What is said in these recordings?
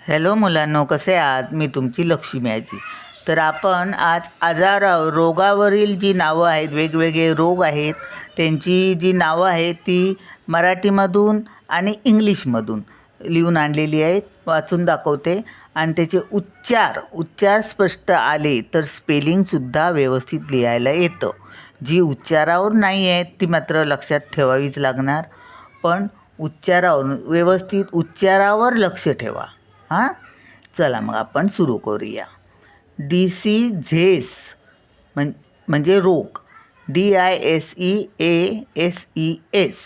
Hello मुलांनो कसे आहात? मी तुमची लक्ष्मी आजी. तर आपण आज आजारावर रोगावरील जी नावं आहेत वेगवेगळे रोग आहेत त्यांची जी नावं आहेत ती मराठीमधून आणि इंग्लिशमधून लिहून आणलेली आहेत वाचून दाखवते. आणि त्याचे उच्चार उच्चार स्पष्ट आले तर स्पेलिंगसुद्धा व्यवस्थित लिहायला येतं. जी उच्चारावर नाही आहेत ती मात्र लक्षात ठेवावीच लागणार. पण उच्चारावर व्यवस्थित उच्चारावर लक्ष ठेवा. हां? चला मग आपण सुरू करूया. डी सी झेस म्हण म्हणजे रोग. D I S E A S E S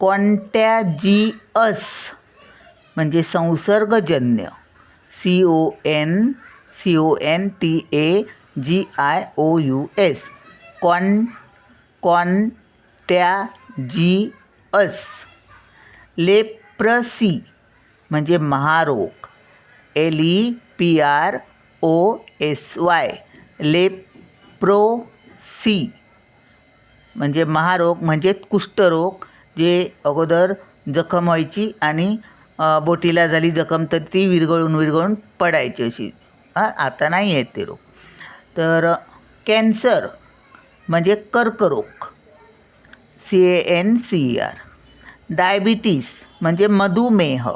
contagious म्हणजे संसर्गजन्य. C O N C O N T A G I O U S con contagious leprosy म्हणजे महारोग. L E P R O S Y. Leprosy. म्हणजे महारोग म्हणजे कुष्ठरोग जे अगोदर जखम व्हायची आणि बोटीला झाली जखम तर ती विरघळून विरघळून पडायची अशी. आता नाही आहेत ते रोग. तर कॅन्सर म्हणजे कर्करोग. C A N C E R. Diabetes म्हणजे मधुमेह.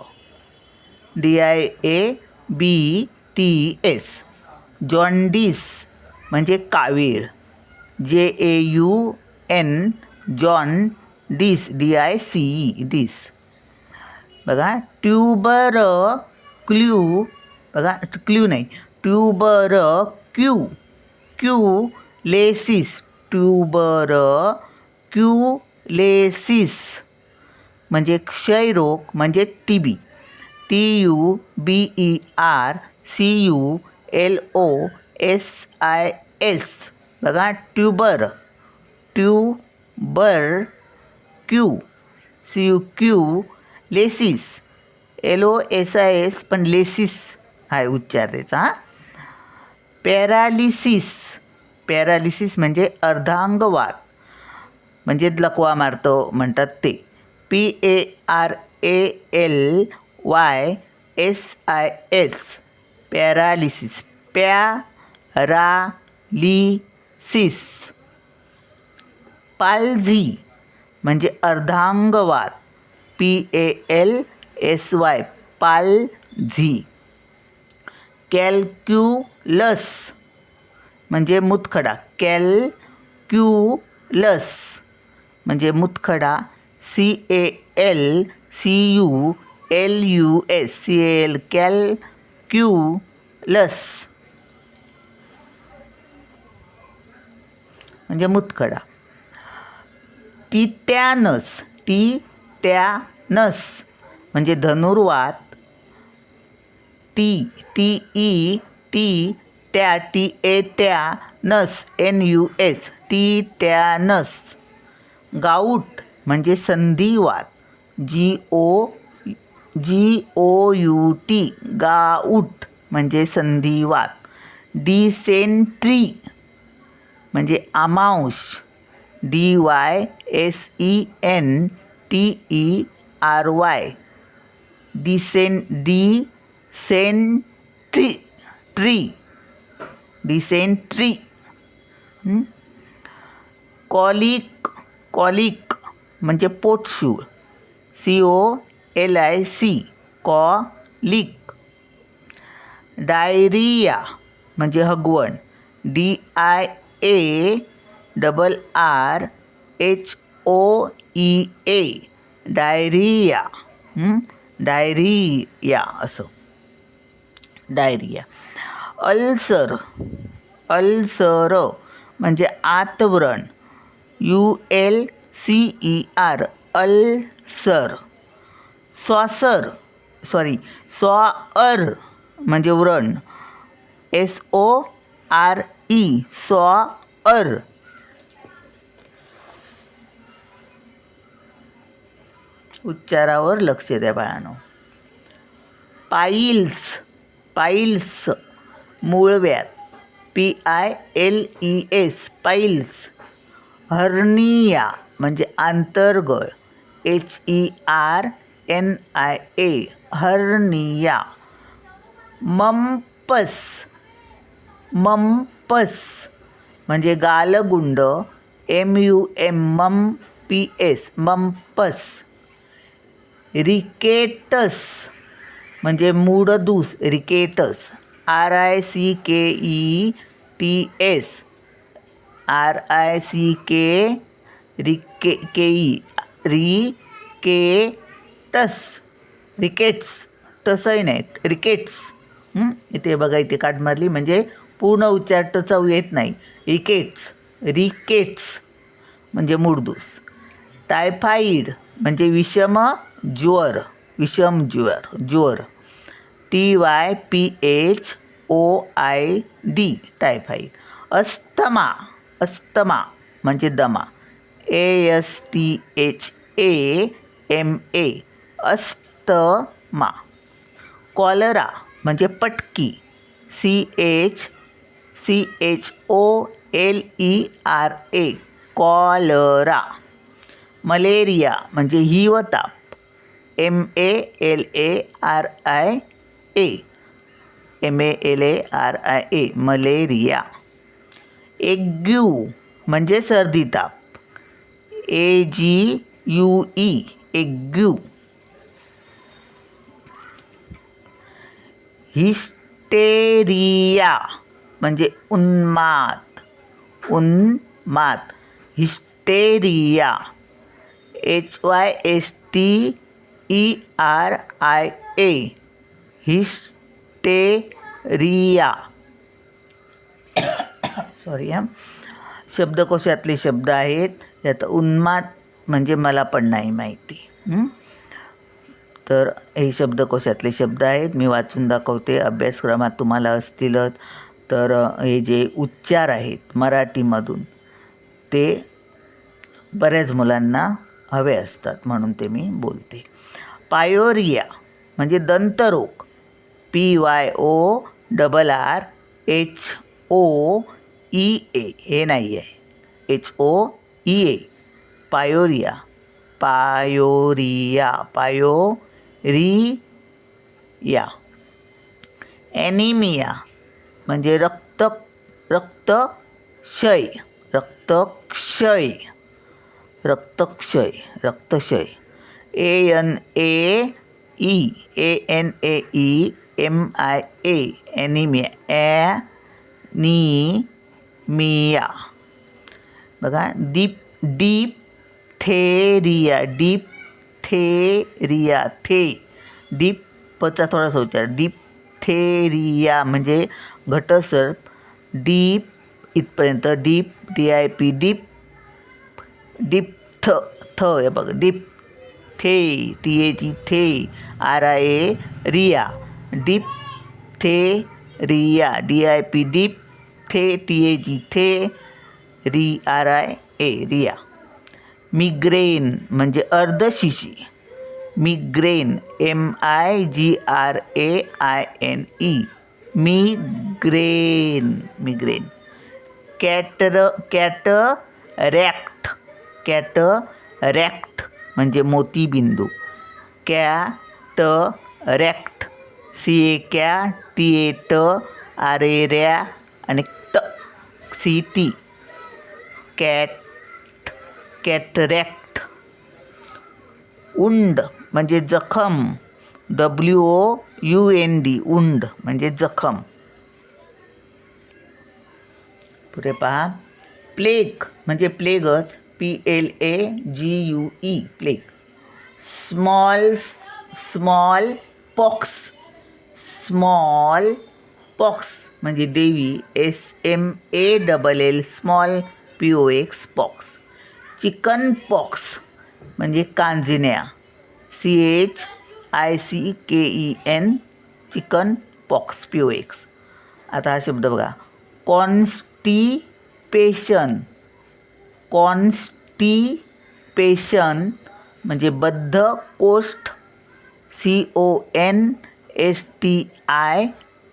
D I A B T S jaundice म्हणजे कावीळ. J A U N jaundice D I C E dis बघा ट्यूबर क्ल्यू बघा क्ल्यू नाही tuber Q Q laces tuberculosis म्हणजे क्षयरोग म्हणजे T B. T U B E R C U L O S I S बघा tuber tuber Q C U Q losis L O S I S पण losis आहे उच्चार त्याचा हां. Paralysis paralysis म्हणजे अर्धांगवात म्हणजे लकवा मारतो म्हणतात ते. P A R A L Y S I S paralysis paralysis palsy म्हणजे अर्धांगवात P A L S Y palsy. Calculus म्हणजे मुतखडा कॅल्क्युलस म्हणजे मुतखडा C A L C U L U S C L calculus म्हणजे मुतखडा. Tetanus tetanus म्हणजे धनुर्वात. T T E T त्या T A त्या नस एन यू एस टी त्या नस गाऊट म्हणजे संधिवात. G O G O U T gout म्हणजे संधिवात. डिसेंट्री म्हणजे आमांश. D Y S E N T E R Y decent D sentry tree dysentery colic colic म्हणजे पोटशूळ C O L I C colic diarrhoea म्हणजे हगवण. D I A double R H O E A diarrhoea diarrhoea असं. Diarrhoea ulcer ulcer म्हणजे आतव्रण. U L C E R ulcer स्वासर sorry sore म्हणजे व्रण. S O R E sore उच्चारावर लक्ष द्या बाळांनो. Piles piles मूळव्यात. P I L E S piles hernia म्हणजे आंतरगळ. H E R N I A hernia mumps mumps म्हणजे गालगुंड M U M mum P S mumps rickets म्हणजे मूडदूस rickets R I C K E T S R I C K rick K E री के टस rickets टसही नाहीत rickets इथे बघा इथे काट मारली म्हणजे पूर्ण उच्चार टचव येत नाही. रिकेट्स रिकेट्स म्हणजे मुडदूस. टायफाईड म्हणजे विषम ज्वर विषम ज्वर ज्वर. T Y P H O I D typhoid. Asthma asthma म्हणजे दमा. A S T H A M A asthma, cholera म्हणजे पटकी C H C H O L E R A cholera. Malaria म्हणजे हिवताप M A L A R I A M A L A R I A malaria. एग्यू म्हणजे सर्दी ताप ए G U E एग्यू. Hysteria म्हणजे उन्माद उन्माद hysteria. H Y S T E R I A hysteria. Sorry हां. शब्दकोशातले शब्द आहेत यात उन्माद म्हणजे मला पण नाही माहिती. तर हे शब्दकोशातले शब्द आहेत. मी वाचून दाखवते. अभ्यासक्रमात तुम्हाला असतीलच. तर हे जे उच्चार आहेत मराठीमधून ते बऱ्याच मुलांना हवे असतात म्हणून ते मी बोलते. पायोरिया म्हणजे दंतरोग. P Y O double R H O E A. हे नाही आहे H O E A. Pyorrhoea. Pyorrhoea. Pyo re या ॲनिमिया म्हणजे रक्त रक्तक्षय रक्तक्षय रक्तक्षय रक्तक्षय A N A E A N A E M I A anaemia anaemia बघा दीप डीप थेरिया डीप थेरिया थे. डीप पचा थोडासा उच्चार डीप थेरिया म्हणजे घटसर. डीप इथपर्यंत. Dip D I P dip dip थ. थ हे बघ. डीप थे टी ए जी थे R I A Riya. Diphtheria D I P dip थे टी ए जी थे री आर आय ए रिया. मिग्रेन म्हणजे अर्धशिशी migraine M I G R A I N E migraine migraine. कॅटर cataract cataract म्हणजे मोतीबिंदू. Cat रॅक्ट C ए कॅ T A ट R A रॅ आणि T C T cat cataract wound म्हणजे जखम. W O U N D wound म्हणजे जखम. पुढे पहा. प्लेग म्हणजे प्लेगच. P L A G U E plague. Small small pox. Small pox म्हणजे देवी. S M A double L small P O X pox. Chicken pox म्हणजे कांजिण्या. C H I C K E N chicken pox P O X आता हा शब्द बघा. Constipation. Constipation म्हणजे बद्ध कोष्ठ. C O N S T I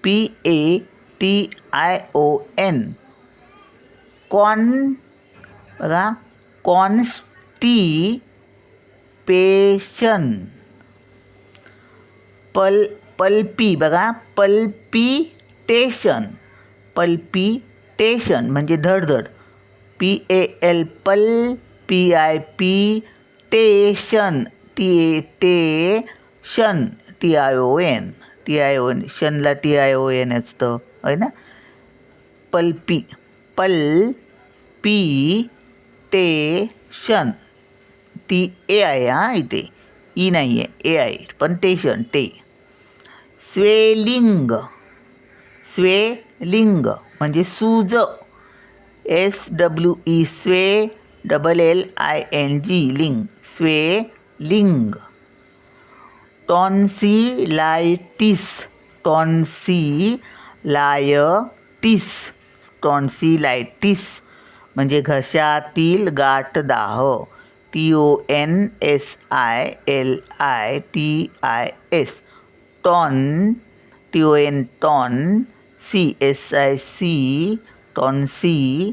P A T I O N con बघा. कॉन्स्टिपेशन पल पल्पी बघा पल्पिटेशन पल्पिटेशन म्हणजे धडधड P A L pal P I P station T A टे शन T I O N T I O N शनला T I O N असतं होय ना pulpy पल पी ते शन ती ए आहे हा इथे. ई नाही आहे ए आहे. पण टेशन टे स्वेलिंग. स्वेलिंग म्हणजे सूज. S W E sway double L I N G लिंग. स्वे लिंग टॉन्सिलायटिस. टॉन्सिलायटिस. टॉन्सिलायटिस. म्हणजे घशातील गाठदाह T O N S I L I T I S ton. T O N ton. C S I C टॉन्सी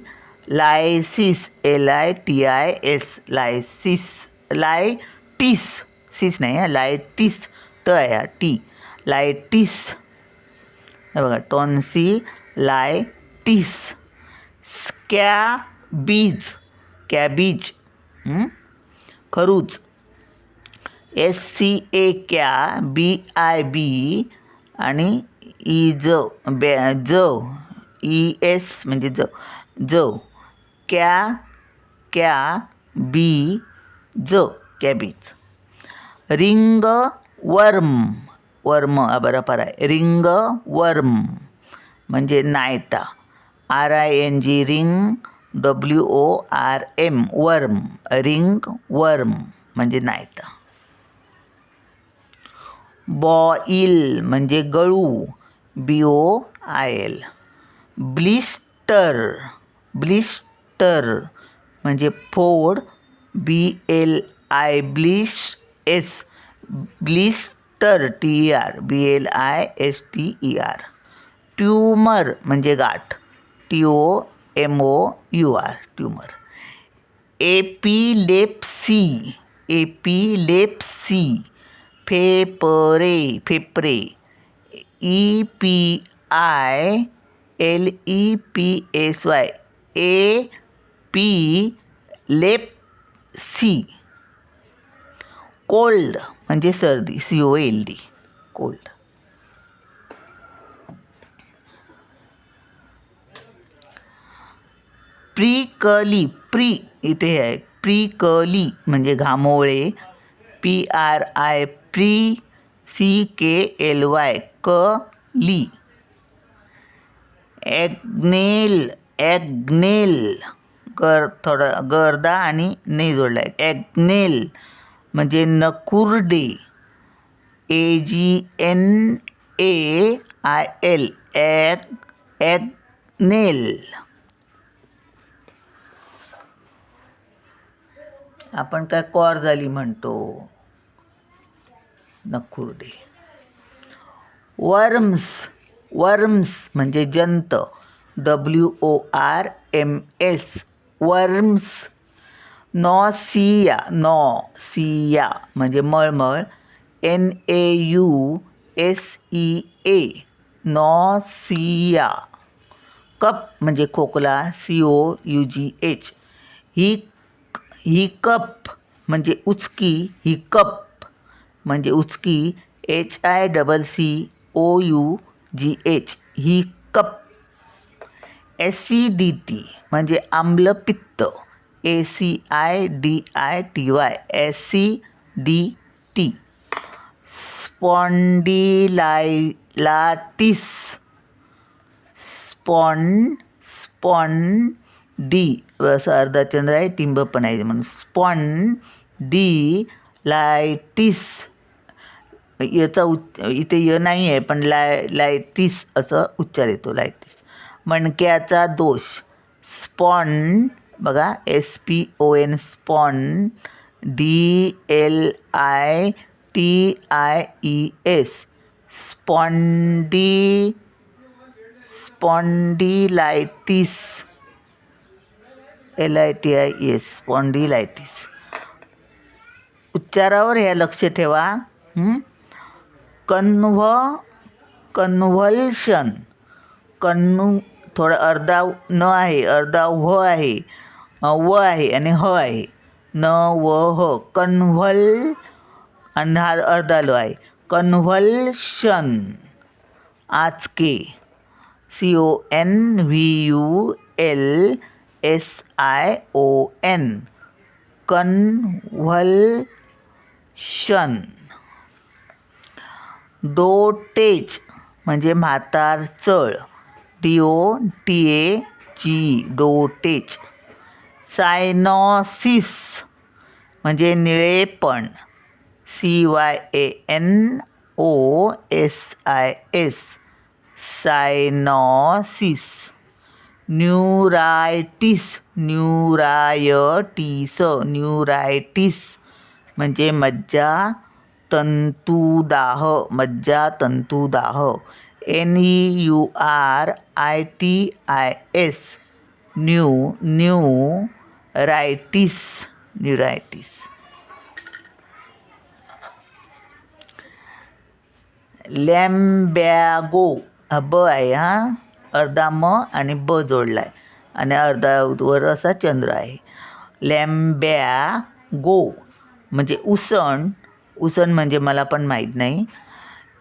lysis. L I T I S lysis. लायटिस. सीस नाही, हा, लायटिस. ट आहे हा, टी. लायटिस. हे बघा टॉन्सी लायटिस. कॅबीज कॅबीज खरूच. एस सी ए क्या बी आय बी आणि ई ज बे ज ई एस म्हणजे ज ज क्या क्या बी ज कॅबीज. रिंग वर्म वर्म हा बरोबर आहे. रिंग वर्म म्हणजे नायटा. R I N G ring W O R M worm ringworm म्हणजे नाहीत. बॉईल म्हणजे गळू. B O I L blister blister म्हणजे फोड. B L I ब्लिश S blister T E R B L I S T E R tumour म्हणजे गाठ. T O M O U R tumour epilepsy epilepsy फेपरे फेपरे E P I L E P S Y A P लेप C cold म्हणजे सर्दी C O L D cold prickly pre इथे आहे. Prickly म्हणजे घामोळे. P R I pre C K L Y क ली Agnel Agnel गर थोडं गर्दा आणि ने जोडला आहे ॲग्नेल म्हणजे नकुर्डे. A G N A I L Ag agnail आपण काय कॉर झाली म्हणतो. नखुर्डे. वर्म्स वर्म्स म्हणजे जंत. W O R M S worms. Nausea nausea म्हणजे मळमळ. N A U S E A nausea cough म्हणजे खोकला C O U G H ही ही कप, म्हणजे उचकी, ही कप, म्हणजे उचकी H I double C O U G H hiccup. Acidity म्हणजे आम्लपित्त A C I D I T Y acidity spondylitis spawn spawn D असं अर्धाचंद्र आहे टिंब पण आहे म्हणून. स्पॉन डी लायटिस. याचा उच्च इथे य नाही आहे पण लाय लायटिस असं उच्चार येतो लायटिस. मणक्याचा दोष. स्पॉन बघा S P O N spawn D L I T I E S स्पॉन्डी spondylitis L I T I S spondylitis उच्चारावर ह्या लक्ष ठेवा. कन्व्ह कन्व्हल्शन. कन्नू थोडा अर्धा न आहे अर्धा व्ह आहे. व आहे आणि ह आहे. न व ह. कन्व्हल आणि हा अर्धा ल आहे. Convulsion. आचके C O N V U L S I O N convulsion dotage म्हणजे म्हातार चळ. D O T A G dotage cyanosis म्हणजे निळेपण. C Y A N O S I S cyanosis neuritis neuritis neuritis म्हणजे मज्जा तंतुदाह मज्जा तंतुदाह N E U R I T I S new neuritis neuritis lumbago हा ब आहे हां? अर्धा म आणि ब जोडला आहे आणि अर्धा वर असा चंद्र आहे. लॅम्बॅगो म्हणजे उसण. उसण म्हणजे मला पण माहीत नाही.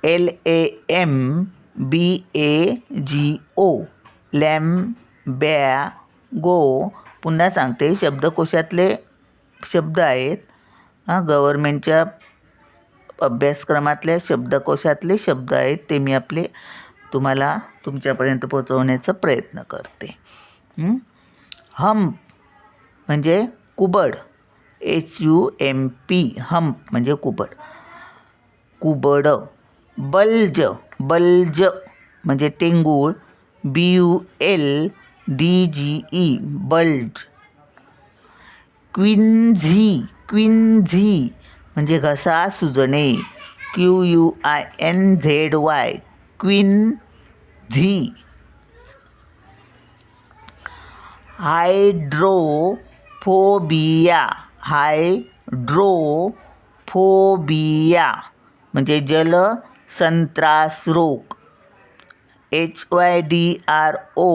एल ए एम बी ए जी ओ. लॅम्बॅगो पुन्हा सांगते शब्दकोशातले शब्द आहेत. हां गव्हर्मेंटच्या अभ्यासक्रमातल्या शब्दकोशातले शब्द आहेत ते मी आपले तुम्हाला तुमच्यापर्यंत पोचवण्याचा प्रयत्न करते. हम्प म्हणजे कुबड. H U M P hump म्हणजे कुबड. कुबड. बल्ज. बल्ज. म्हणजे टेंगूळ. B U L D G E bulge. Quinsy quinsy म्हणजे घसा सुजणे. Q U I N Z Y Quinn. झी हायड्रोफोबिया हायड्रोफोबिया म्हणजे जल संत्रास रोग H Y D R O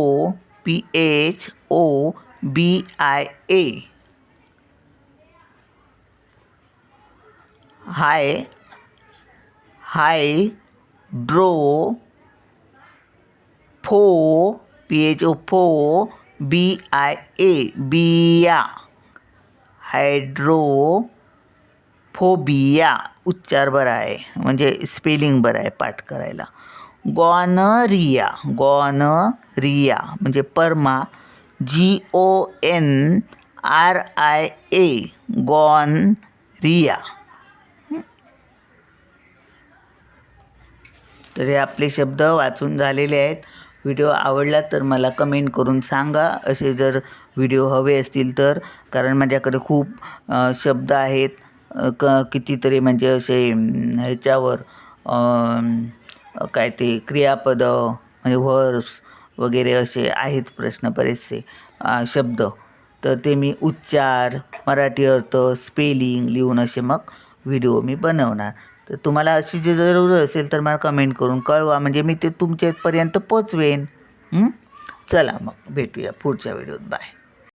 P H O B I A हाय हाय ड्रो फो पी एच ओ फो बी आय ए बिया हायड्रो फोबिया उच्चार बरा आहे. म्हणजे स्पेलिंग बरं आहे पाठ करायला. गॉनरिया गॉनरिया म्हणजे परमा. G O N R I A gonorrhoea तर हे आपले शब्द वाचून झालेले आहेत. व्हिडिओ आवडला तर मला कमेंट करून सांगा. असे जर व्हिडिओ हवे असतील तर कारण माझ्याकडे खूप शब्द आहेत. क कितीतरी म्हणजे असे ह्याच्यावर काय ते क्रियापदं म्हणजे व्हर्ब्स वगैरे असे आहेत प्रश्न बरेचसे शब्द. तर ते मी उच्चार मराठी अर्थ स्पेलिंग लिहून असे मग व्हिडिओ मी बनवणार. तर तुम्हाला अशी जी जरूर असेल तर मला कमेंट करून कळवा. म्हणजे मी ते तुमच्यापर्यंत पोचवेन. चला मग भेटूया पुढच्या व्हिडिओत. बाय